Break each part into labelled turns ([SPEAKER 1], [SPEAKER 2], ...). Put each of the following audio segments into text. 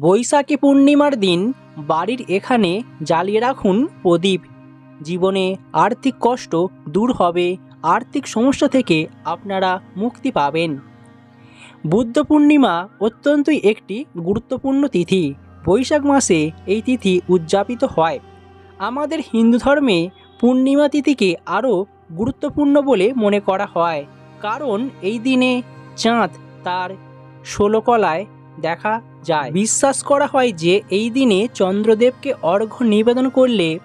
[SPEAKER 1] বৈশাখী পূর্ণিমার দিন বাড়ির এখানে জ্বালিয়ে রাখুন প্রদীপ। জীবনে আর্থিক কষ্ট দূর হবে, আর্থিক সমস্যা থেকে আপনারা মুক্তি পাবেন। বুদ্ধ পূর্ণিমা অত্যন্তই একটি গুরুত্বপূর্ণ তিথি। বৈশাখ মাসে এই তিথি উদযাপিত হয়। আমাদের হিন্দু ধর্মে পূর্ণিমা তিথিকে আরও গুরুত্বপূর্ণ বলে মনে করা হয়। কারণ এই দিনে চাঁদ তার ষোলকলায় দেখা যায়। বিশ্বাস করা হয় যে এই দিনে চন্দ্রদেবকে অর্ঘ্য নিবেদন করলে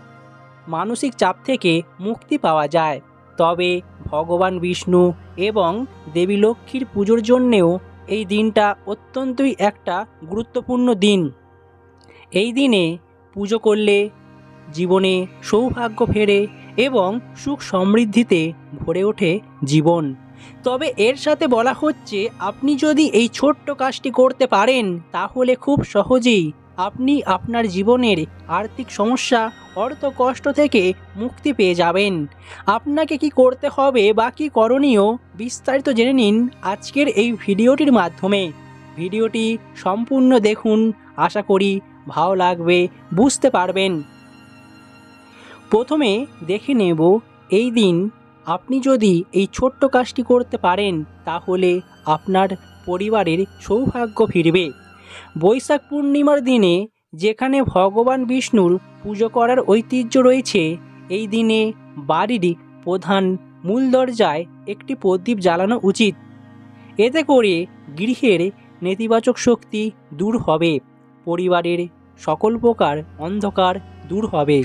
[SPEAKER 1] মানসিক চাপ থেকে মুক্তি পাওয়া যায়। তবে ভগবান বিষ্ণু এবং দেবী লক্ষ্মীর পুজোর জন্যেও এই দিনটা অত্যন্তই একটা গুরুত্বপূর্ণ দিন। এই দিনে পুজো করলে জীবনে সৌভাগ্য ফেরে এবং সুখ সমৃদ্ধিতে ভরে ওঠে জীবন। তবে এর সাথে বলা হচ্ছে, আপনি যদি এই ছোট্ট কাজটি করতে পারেন, তাহলে খুব সহজেই আপনি আপনার জীবনের আর্থিক সমস্যা, অর্থ কষ্ট থেকে মুক্তি পেয়ে যাবেন। আপনাকে কি করতে হবে বা কী করণীয়, বিস্তারিত জেনে নিন আজকের এই ভিডিওটির মাধ্যমে। ভিডিওটি সম্পূর্ণ দেখুন, আশা করি ভালো লাগবে, বুঝতে পারবেন। প্রথমে দেখে নেব, এই দিন আপনি যদি এই ছোট্ট কাজটি করতে পারেন, তাহলে আপনার পরিবারের সৌভাগ্য ফিরবে। বৈশাখ পূর্ণিমার দিনে যেখানে ভগবান বিষ্ণুর পুজো করার ঐতিহ্য রয়েছে, এই দিনে বাড়ির প্রধান মূল দরজায় একটি প্রদীপ জ্বালানো উচিত। এতে করে গৃহের নেতিবাচক শক্তি দূর হবে, পরিবারের সকল প্রকার অন্ধকার দূর হবে।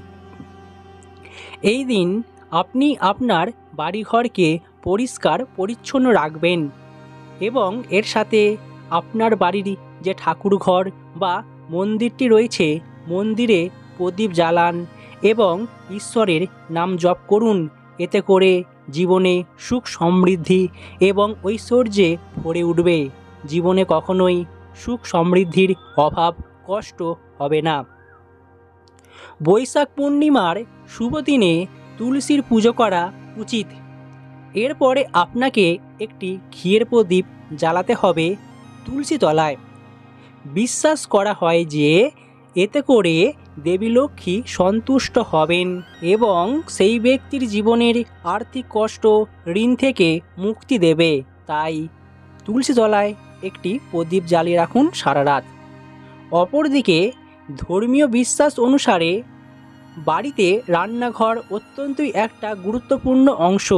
[SPEAKER 1] এই দিন আপনি আপনার বাড়িঘরকে পরিষ্কার, পরিচ্ছন্ন রাখবেন এবং এর সাথে আপনার বাড়ির যে ঠাকুর ঘর বা মন্দিরটি রয়েছে, মন্দিরে প্রদীপ জ্বালান এবং ঈশ্বরের নাম জপ করুন। এতে করে জীবনে সুখ সমৃদ্ধি এবং ঐশ্বর্যে ভরে উঠবে। জীবনে কখনোই সুখ সমৃদ্ধির অভাব, কষ্ট হবে না। বৈশাখ পূর্ণিমার শুভ দিনে তুলসীর পুজো করা উচিত। এরপরে আপনাকে একটি ঘিয়ের প্রদীপ জ্বালাতে হবে তুলসী তলায়। বিশ্বাস করা হয় যে এতে করে দেবী লক্ষ্মী সন্তুষ্ট হবেন এবং সেই ব্যক্তির জীবনের আর্থিক কষ্ট ঋণ থেকে মুক্তি দেবে। তাই তুলসী তলায় একটি প্রদীপ জ্বালিয়ে রাখুন সারা রাত। অপরদিকে ধর্মীয় বিশ্বাস অনুসারে বাড়িতে রান্নাঘর অত্যন্তই একটা গুরুত্বপূর্ণ অংশ।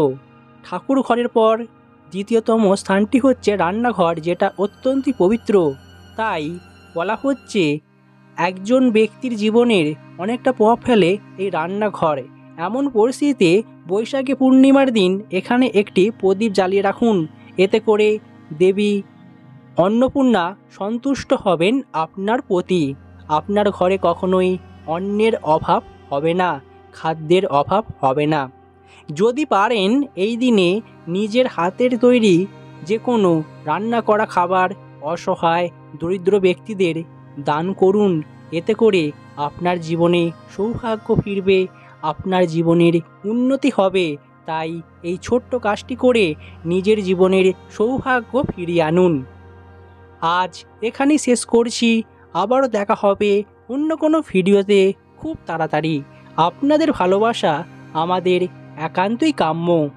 [SPEAKER 1] ঠাকুর ঘরের পর দ্বিতীয়তম স্থানটি হচ্ছে রান্নাঘর, যেটা অত্যন্তই পবিত্র। তাই বলা হচ্ছে একজন ব্যক্তির জীবনের অনেকটা প্রভাব ফেলে এই রান্নাঘর। এমন পরিস্থিতিতে বৈশাখী পূর্ণিমার দিন এখানে একটি প্রদীপ জ্বালিয়ে রাখুন। এতে করে দেবী অন্নপূর্ণা সন্তুষ্ট হবেন আপনার প্রতি। আপনার ঘরে কখনোই অন্নের অভাব হবে না, খাদ্যের অভাব হবে না। যদি পারেন, এই দিনে নিজের হাতের তৈরি যে কোনো রান্না করা খাবার অসহায়, দরিদ্র ব্যক্তিদের দান করুন। এতে করে আপনার জীবনে সৌভাগ্য ফিরবে, আপনার জীবনের উন্নতি হবে। তাই এই ছোট্ট কাজটি করে নিজের জীবনের সৌভাগ্য ফিরিয়ে আনুন। আজ এখানেই শেষ করছি। আবারও দেখা হবে অন্য কোনো ভিডিওতে। খুব তাড়াতাড়ি। আপনাদের ভালোবাসা আমাদের একান্তই কাম্য।